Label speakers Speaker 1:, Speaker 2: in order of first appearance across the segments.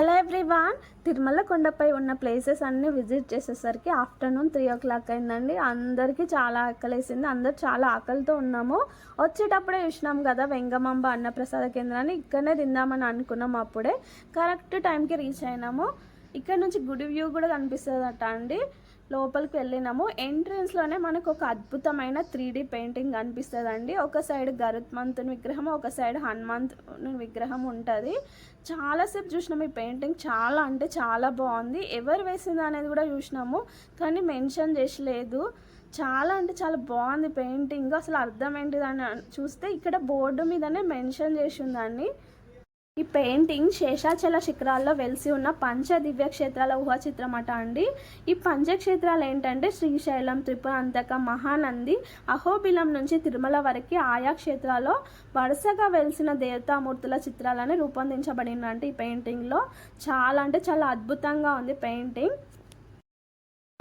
Speaker 1: Hello everyone Tirumala కొండపై ఉన్న places అన్నీ విజిట్ చేసేసరికి ఆఫ్టర్నూన్ త్రీ ఓ క్లాక్ అయిందండి. అందరికీ చాలా ఆకలేసింది. అందరు చాలా ఆకలితో ఉన్నాము. వచ్చేటప్పుడే చూసినాం కదా వెంగమాంబ అన్నప్రసాద కేంద్రాన్ని. ఇక్కడనే తిందామని అనుకున్నాం అప్పుడే. కరెక్ట్ టైంకి రీచ్ అయినాము. ఇక్కడ నుంచి గుడి వ్యూ కూడా కనిపిస్తుందట అండి. లోపలికి వెళ్ళినాము. ఎంట్రన్స్లోనే మనకు ఒక అద్భుతమైన త్రీ డీ పెయింటింగ్ కనిపిస్తుందండి. ఒక సైడ్ గరుత్మంతుని విగ్రహం ఒక సైడ్ హనుమంతుని విగ్రహం ఉంటుంది. చాలాసేపు చూసినాము ఈ పెయింటింగ్. చాలా అంటే చాలా బాగుంది. ఎవరు వేసింది అనేది కూడా చూసినాము కానీ మెన్షన్ చేసలేదు. చాలా అంటే చాలా బాగుంది పెయింటింగ్. అసలు అర్థం ఏంటిదని చూస్తే ఇక్కడ బోర్డు మీదనే మెన్షన్ చేసిందండి. ఈ పెయింటింగ్ శేషాచల శిఖరాల్లో వెలిసి ఉన్న పంచ దివ్య క్షేత్రాల అట అండి. ఈ పంచక్షేత్రాలు ఏంటంటే శ్రీశైలం త్రిపురాంతక మహానంది అహోబిలం నుంచి తిరుమల వరకు ఆయా క్షేత్రాల్లో వరుసగా వెలిసిన దేవతామూర్తుల చిత్రాలని రూపొందించబడిందంటే ఈ పెయింటింగ్లో. చాలా అంటే చాలా అద్భుతంగా ఉంది పెయింటింగ్.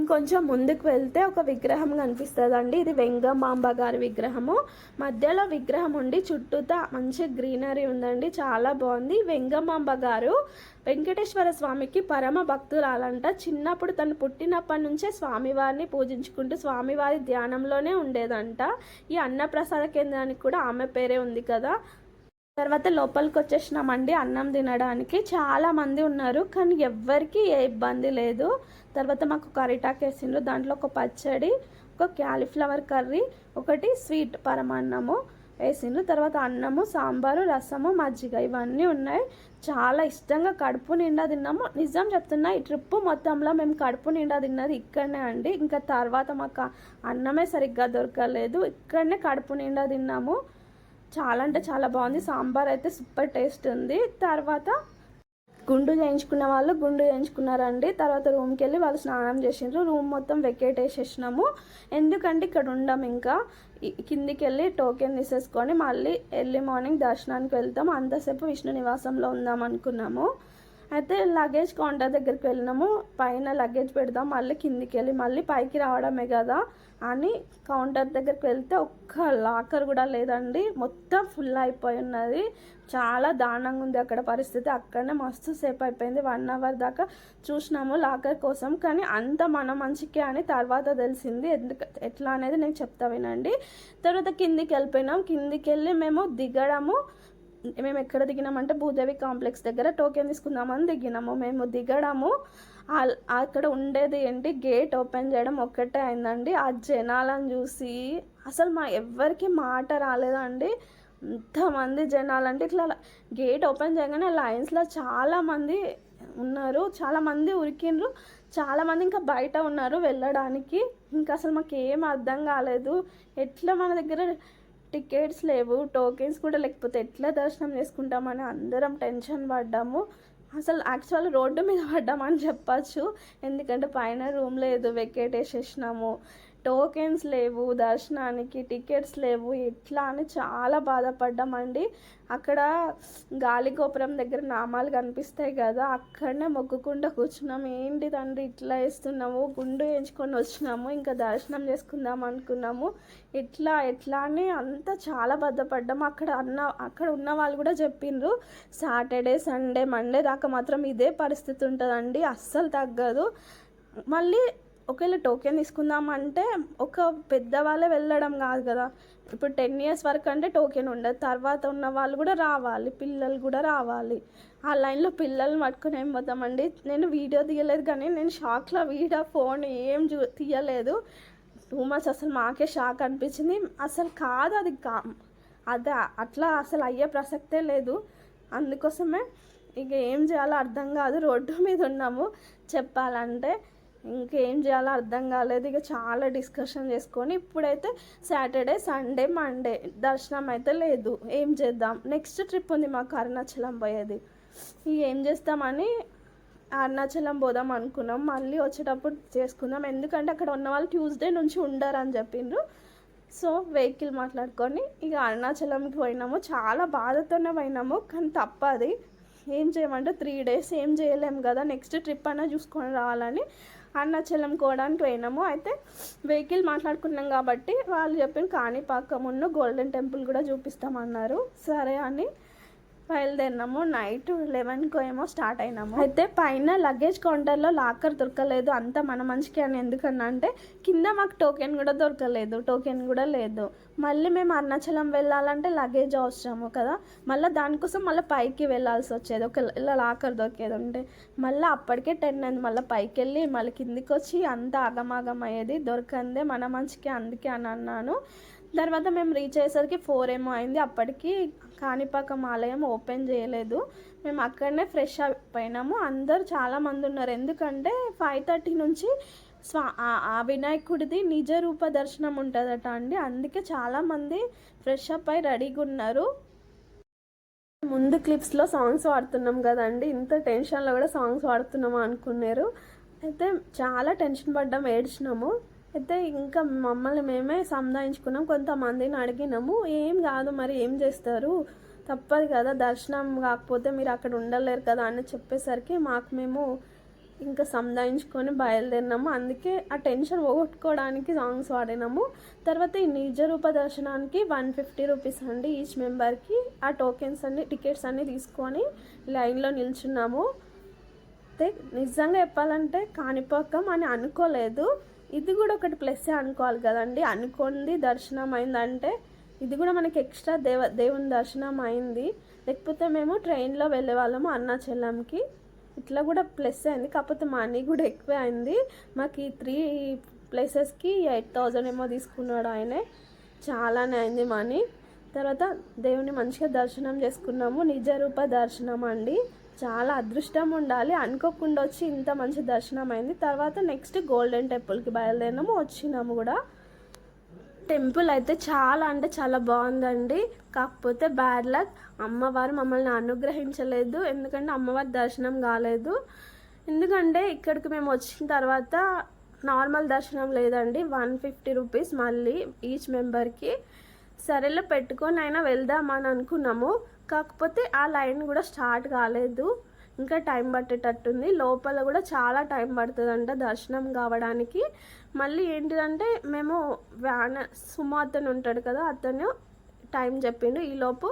Speaker 1: కొంచెం ముందుకు వెళ్తే ఒక విగ్రహం కనిపిస్తుందండి. ఇది వెంగమాంబ గారి విగ్రహము. మధ్యలో విగ్రహం ఉండి చుట్టూతా మంచి గ్రీనరీ ఉందండి. చాలా బాగుంది. వెంగమాంబ గారు వెంకటేశ్వర స్వామికి పరమ భక్తురాలంట. చిన్నప్పుడు తను పుట్టినప్పటి నుంచే స్వామివారిని పూజించుకుంటూ స్వామివారి ధ్యానంలోనే ఉండేదంట. ఈ అన్నప్రసాద కేంద్రానికి కూడా ఆమె పేరే ఉంది కదా. తర్వాత లోపలికి వచ్చేసినామండి అన్నం తినడానికి. చాలా మంది ఉన్నారు కానీ ఎవ్వరికి ఏ ఇబ్బంది లేదు. తర్వాత మాకు కరిటాకు వేసిండ్రు దాంట్లో ఒక పచ్చడి ఒక క్యాలీఫ్లవర్ కర్రీ ఒకటి స్వీట్ పరమాన్నము వేసిండ్రు. తర్వాత అన్నము సాంబారు రసము మజ్జిగ ఇవన్నీ ఉన్నాయి. చాలా ఇష్టంగా కడుపు నిండా తిన్నాము. నిజం చెప్తున్నా ఈ ట్రిప్ మొత్తంలో మేము కడుపు నిండా తిన్నది ఇక్కడనే అండి. ఇంకా తర్వాత మాకు అన్నమే సరిగ్గా దొరకలేదు. ఇక్కడనే కడుపు నిండా తిన్నాము. చాలా అంటే చాలా బాగుంది. సాంబార్ అయితే సూపర్ టేస్ట్ ఉంది. తర్వాత గుండు చేయించుకున్న వాళ్ళు గుండు చేయించుకున్నారండి. తర్వాత రూమ్కి వెళ్ళి వాళ్ళు స్నానం చేసిండ్రు. రూమ్ మొత్తం వెకేట్ వేసేసినాము ఎందుకంటే ఇక్కడ ఉండం ఇంకా. కిందికి వెళ్ళి టోకెన్ తీసేసుకొని మళ్ళీ ఎర్లీ మార్నింగ్ దర్శనానికి వెళ్తాం. అంతసేపు విష్ణు నివాసంలో ఉందాం అనుకున్నాము. అయితే లగేజ్ కౌంటర్ దగ్గరికి వెళ్ళినాము. పైన లగేజ్ పెడదాం మళ్ళీ కిందికి వెళ్ళి మళ్ళీ పైకి రావడమే కదా అని కౌంటర్ దగ్గరికి వెళ్తే ఒక్క లాకర్ కూడా లేదండి. మొత్తం ఫుల్ అయిపోయి ఉన్నది. చాలా దారుణంగా ఉంది అక్కడ పరిస్థితి. అక్కడనే మస్తు సేపు అయిపోయింది. వన్ అవర్ దాకా చూసినాము లాకర్ కోసం. కానీ అంత మన మంచికే అని తర్వాత తెలిసింది. ఎందుకు ఎట్లా అనేది నేను చెప్తా వినండి. తర్వాత కిందికి వెళ్ళిపోయినాం. కిందికి వెళ్ళి మేము దిగడము. మేము ఎక్కడ దిగినామంటే భూదేవి కాంప్లెక్స్ దగ్గర టోకెన్ తీసుకుందామని దిగినాము. మేము దిగడము అక్కడ ఉండేది ఏంటి? గేట్ ఓపెన్ చేయడం ఒక్కటే అయిందండి. ఆ జనాలను చూసి అసలు మా ఎవ్వరికి మాట రాలేదండి. ఇంతమంది జనాలు అంటే ఇట్లా గేట్ ఓపెన్ చేయగానే లైన్స్లో చాలామంది ఉన్నారు చాలామంది ఉరికిండ్రు చాలామంది ఇంకా బయట ఉన్నారు వెళ్ళడానికి. ఇంకా అసలు మాకు ఏం అర్థం కాలేదు. ఎట్లా మన దగ్గర టికెట్స్ లేవు టోకెన్స్ కూడా లేకపోతే ఎట్లా దర్శనం చేసుకుంటామని అందరం టెన్షన్ పడ్డాము. అసలు యాక్చువల్ రోడ్డు మీద పడ్డామని చెప్పచ్చు. ఎందుకంటే పైన రూమ్ లేదు వెకేట్ వేసేసినాము టోకెన్స్ లేవు దర్శనానికి టికెట్స్ లేవు ఎట్లా అని చాలా బాధపడ్డామండి అక్కడ గాలిగోపురం దగ్గర నామాలు కనిపిస్తాయి కదా అక్కడనే మొక్కుకుండా కూర్చున్నాం. ఏంటి తండ్రి ఇట్లా వేస్తున్నాము గుండు వేయించుకొని వచ్చినాము ఇంకా దర్శనం చేసుకుందాం అనుకున్నాము. ఇట్లా ఎట్లా అని అంతా చాలా బాధపడ్డాము అక్కడ అన్న అక్కడ ఉన్న వాళ్ళు కూడా చెప్పిండ్రు సాటర్డే సండే మండే దాకా మాత్రం ఇదే పరిస్థితి ఉంటుందండి అస్సలు తగ్గదు. మళ్ళీ ఒకవేళ టోకెన్ తీసుకుందామంటే ఒక పెద్దవాళ్ళే వెళ్ళడం కాదు కదా. ఇప్పుడు టెన్ ఇయర్స్ వరకు అంటే టోకెన్ ఉండదు. తర్వాత ఉన్న వాళ్ళు కూడా రావాలి. పిల్లలు కూడా రావాలి. ఆ లైన్లో పిల్లల్ని పట్టుకుని ఏం పోతామండి? నేను వీడియో తీయలేదు కానీ నేను షాక్లో వీడియో ఫోన్ ఏం చూ తీయలేదు. టూ మంత్స్ అసలు మాకే షాక్ అనిపించింది. అసలు కాదు అది కా అదే అట్లా అసలు అయ్యే ప్రసక్తే లేదు. అందుకోసమే ఇక ఏం చేయాలో అర్థం కాదు. రోడ్డు మీద ఉన్నాము. చెప్పాలంటే ఇంకేం చేయాలో అర్థం కాలేదు. ఇక చాలా డిస్కషన్ చేసుకొని ఇప్పుడైతే సాటర్డే సండే మండే దర్శనం అయితే లేదు. ఏం చేద్దాం? నెక్స్ట్ ట్రిప్ ఉంది మాకు అరుణాచలం పోయేది. ఇక ఏం చేస్తామని అరుణాచలం పోదాం అనుకున్నాం. మళ్ళీ వచ్చేటప్పుడు చేసుకుందాం. ఎందుకంటే అక్కడ ఉన్న వాళ్ళు ట్యూస్డే నుంచి ఉండరని చెప్పిండ్రు సో వెహికల్ మాట్లాడుకొని ఇక అరుణాచలంకి పోయినాము. చాలా బాధతోనే పోయినాము కానీ తప్పది. ఏం చేయమంటే త్రీ డేస్ ఏం చేయలేము కదా. నెక్స్ట్ ట్రిప్ అన్నా చూసుకొని రావాలని అరుణాచలం కోవడానికి పోయినాము. అయితే వెహికల్ మాట్లాడుకున్నాం కాబట్టి వాళ్ళు చెప్పిన కాణిపాకం గోల్డెన్ టెంపుల్ కూడా చూపిస్తామన్నారు. సరే అని బయలుదేరినాము. నైట్ లెవెన్కో ఏమో స్టార్ట్ అయినాము. అయితే పైన లగేజ్ కౌంటర్లో లాకర్ దొరకలేదు. అంత మన మంచికి అని ఎందుకన్నా అంటే కింద మాకు టోకెన్ కూడా దొరకలేదు. టోకెన్ కూడా లేదు. మళ్ళీ మేము అరుణాచలం వెళ్ళాలంటే లగేజ్ అవసరము కదా. మళ్ళీ దానికోసం మళ్ళీ పైకి వెళ్ళాల్సి వచ్చేది. ఒక ఇలా లాకర్ దొరికేది ఉంటే మళ్ళీ అప్పటికే టెన్ అయింది. మళ్ళీ పైకి వెళ్ళి మళ్ళీ కిందికి వచ్చి అంత ఆగమాగం అయ్యేది. దొరకందే మన మంచికి అందుకే అని అన్నాను. తర్వాత మేము రీచ్ అయ్యేసరికి ఫోర్ ఏమో అయింది. అప్పటికి కాణిపాకం ఆలయం ఓపెన్ చేయలేదు. మేము అక్కడనే ఫ్రెష్ అయిపోయినాము. అందరు చాలామంది ఉన్నారు. ఎందుకంటే ఫైవ్ థర్టీ నుంచి స్వా ఆ వినాయకుడిది నిజ రూప దర్శనం ఉంటుందట అండి. అందుకే చాలామంది ఫ్రెష్ అప్ అయి రెడీగా ఉన్నారు. ముందు క్లిప్స్లో సాంగ్స్ పాడుతున్నాం కదండి. ఇంత టెన్షన్లో కూడా సాంగ్స్ వాడుతున్నాము అనుకున్నారు. అయితే చాలా టెన్షన్ పడ్డాం ఏడ్చినాము. అయితే ఇంకా మమ్మల్ని మేమే సంధాయించుకున్నాం కొంతమందిని అడిగినాము. ఏం కాదు మరి ఏం చేస్తారు? తప్పదు కదా దర్శనం కాకపోతే మీరు అక్కడ ఉండలేరు కదా అని చెప్పేసరికి మాకు మేము ఇంకా సంధాయించుకొని బయలుదేరినాము. అందుకే ఆ టెన్షన్ పోగొట్టుకోవడానికి సాంగ్స్ పాడినాము తర్వాత ఈ నిజ రూప దర్శనానికి వన్ ఫిఫ్టీ రూపీస్ అండి ఈచ్ మెంబర్కి. ఆ టోకెన్స్ అన్ని టికెట్స్ అన్ని తీసుకొని లైన్లో నిల్చున్నాము. అయితే నిజంగా చెప్పాలంటే కాణిపాకం అని అనుకోలేదు. ఇది కూడా ఒకటి ప్లస్సే అనుకోవాలి కదండి. అనుకోండి దర్శనం అయిందంటే ఇది కూడా మనకి ఎక్స్ట్రా దేవ దేవుని దర్శనం అయింది. లేకపోతే మేము ట్రైన్లో వెళ్ళే వాళ్ళము అరుణాచలంకి. ఇట్లా కూడా ప్లస్ అయింది. కాకపోతే మనీ కూడా ఎక్కువే అయింది. మాకు ఈ త్రీ ప్లేసెస్కి ఎయిట్ థౌజండ్ ఏమో తీసుకున్నాడు ఆయనే. చాలానే అయింది మనీ తర్వాత దేవుని మంచిగా దర్శనం చేసుకున్నాము. నిజరూప దర్శనం అండి. చాలా అదృష్టం ఉండాలి. అనుకోకుండా వచ్చి ఇంత మంచి దర్శనం అయింది తర్వాత నెక్స్ట్ గోల్డెన్ టెంపుల్కి బయలుదేరినాము. వచ్చినాము కూడా. టెంపుల్ అయితే చాలా అంటే చాలా బాగుందండి. కాకపోతే బ్యాడ్ లక్ అమ్మవారు మమ్మల్ని అనుగ్రహించలేదు. ఎందుకంటే అమ్మవారి దర్శనం కాలేదు. ఎందుకంటే ఇక్కడికి మేము వచ్చిన తర్వాత నార్మల్ దర్శనం లేదండి. వన్ ఫిఫ్టీ రూపీస్ మళ్ళీ ఈచ్ మెంబర్కి సరేలో పెట్టుకొని అయినా వెళ్దామని అనుకున్నాము. కాకపోతే ఆ లైన్ కూడా స్టార్ట్ కాలేదు. ఇంకా టైం పట్టేటట్టుంది. లోపల కూడా చాలా టైం పడుతుందంట దర్శనం కావడానికి. మళ్ళీ ఏంటిదంటే మేము వ్యాన్ సుమ అతను ఉంటాడు కదా అతను టైం చెప్పిండు. ఈలోపు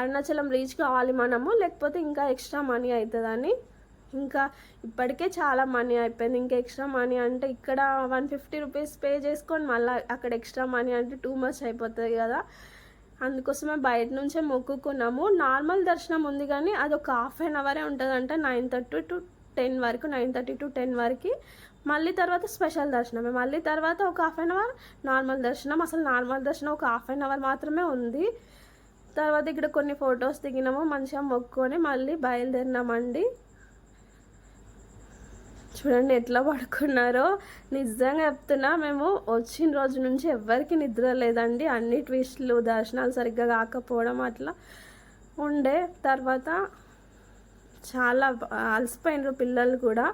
Speaker 1: అరుణాచలం రీచ్ కావాలి మనము లేకపోతే ఇంకా ఎక్స్ట్రా మనీ అవుతుందని ఇంకా ఇప్పటికే చాలా మనీ అయిపోయింది. ఇంకా ఎక్స్ట్రా మనీ అంటే ఇక్కడ వన్ ఫిఫ్టీ రూపీస్ పే చేసుకొని మళ్ళీ అక్కడ ఎక్స్ట్రా మనీ అంటే టూ మచ్ అయిపోతుంది కదా. అందుకోసమే బయట నుంచే మొక్కుకున్నాము నార్మల్ దర్శనం ఉంది కానీ అది ఒక హాఫ్ అన్ అవరే ఉంటుందంట. నైన్ థర్టీ టు టెన్ వరకు నైన్ థర్టీ టు టెన్ వరకు. మళ్ళీ తర్వాత స్పెషల్ దర్శనమే. మళ్ళీ తర్వాత ఒక హాఫ్ అన్ అవర్ నార్మల్ దర్శనం. అసలు నార్మల్ దర్శనం ఒక హాఫ్ అన్ అవర్ మాత్రమే ఉంది. తర్వాత ఇక్కడ కొన్ని ఫొటోస్ దిగినాము. మంచిగా మొక్కుకొని మళ్ళీ బయలుదేరినామండి. చూడండి ఎట్లా పడుకున్నారో. నిజంగా చెప్తున్నా మేము వచ్చిన రోజు నుంచి ఎవ్వరికి నిద్ర లేదండి. అన్ని ట్విస్ట్లు దర్శనాలు సరిగ్గా కాకపోవడం అట్లా ఉండే. తర్వాత చాలా అలసిపోయినారు పిల్లలు కూడా.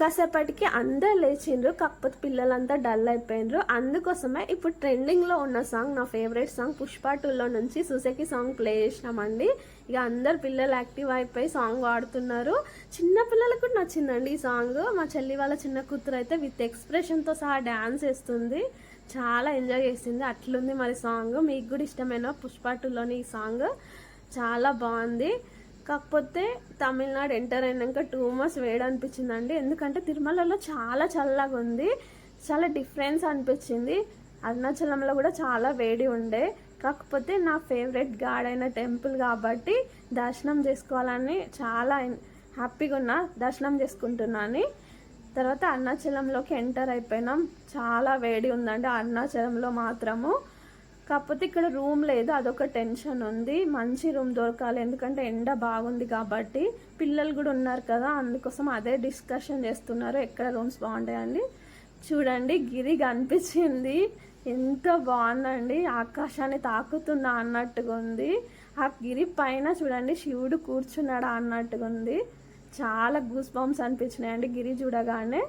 Speaker 1: కాసేపటికి అందరు లేచిండ్రు కాకపోతే పిల్లలంతా డల్ అయిపోయినరు అందుకోసమే ఇప్పుడు ట్రెండింగ్లో ఉన్న సాంగ్ నా ఫేవరెట్ సాంగ్ పుష్ప టూలో నుంచి సుసేకి సాంగ్ ప్లే చేసినామండి. ఇక అందరు పిల్లలు యాక్టివ్ అయిపోయి సాంగ్ వాడుతున్నారు. చిన్న పిల్లలకు కూడా నచ్చిందండి ఈ సాంగ్ మా చెల్లి వాళ్ళ చిన్న కూతురు అయితే విత్ ఎక్స్ప్రెషన్తో సహా డ్యాన్స్ వేస్తుంది చాలా ఎంజాయ్ చేసింది. అట్లుంది మరి సాంగ్ మీకు కూడా ఇష్టమైన పుష్ప టూలోని ఈ సాంగ్ చాలా బాగుంది. కాకపోతే తమిళనాడు ఎంటర్ అయినాక టూ మంత్స్ వేడి అనిపించిందండి. ఎందుకంటే తిరుమలలో చాలా చల్లగా ఉంది. చాలా డిఫరెన్స్ అనిపించింది. అరుణాచలంలో కూడా చాలా వేడి ఉండే. కాకపోతే నా ఫేవరెట్ గాడ్ అయిన టెంపుల్ కాబట్టి దర్శనం చేసుకోవాలని చాలా హ్యాపీగా ఉన్నా దర్శనం చేసుకుంటున్నాను. తర్వాత అరుణాచలంలోకి ఎంటర్ అయిపోయినాం. చాలా వేడి ఉందండి అరుణాచలంలో మాత్రము. కాకపోతే ఇక్కడ రూమ్ లేదు అదొక టెన్షన్ ఉంది. మంచి రూమ్ దొరకాలి ఎందుకంటే ఎండ బాగుంది కాబట్టి పిల్లలు కూడా ఉన్నారు కదా అందుకోసం అదే డిస్కషన్ చేస్తున్నారు. ఎక్కడ రూమ్స్ బాగుంటాయండి చూడండి గిరి కనిపించింది. ఎంత బాగుందండి. ఆకాశాన్ని తాకుతుందా అన్నట్టుగా ఉంది. ఆ గిరి పైన చూడండి శివుడు కూర్చున్నాడా అన్నట్టుగా ఉంది. చాలా గూస్ బాంబ్స్ అనిపించినాయండి గిరి చూడగానే.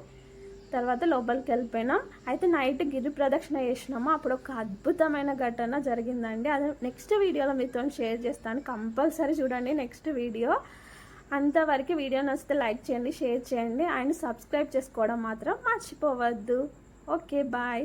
Speaker 1: తర్వాత లోపలికి వెళ్ళిపోయినా. అయితే నైట్ గిరి ప్రదక్షిణ చేసినాము? అప్పుడు ఒక అద్భుతమైన ఘటన జరిగిందండి. అది నెక్స్ట్ వీడియోలో మీతో షేర్ చేస్తాను. కంపల్సరీ చూడండి నెక్స్ట్ వీడియో. అంతవరకు వీడియో నచ్చితే లైక్ చేయండి షేర్ చేయండి. అండ్ సబ్స్క్రైబ్ చేసుకోవడం మాత్రం మర్చిపోవద్దు. Okay bye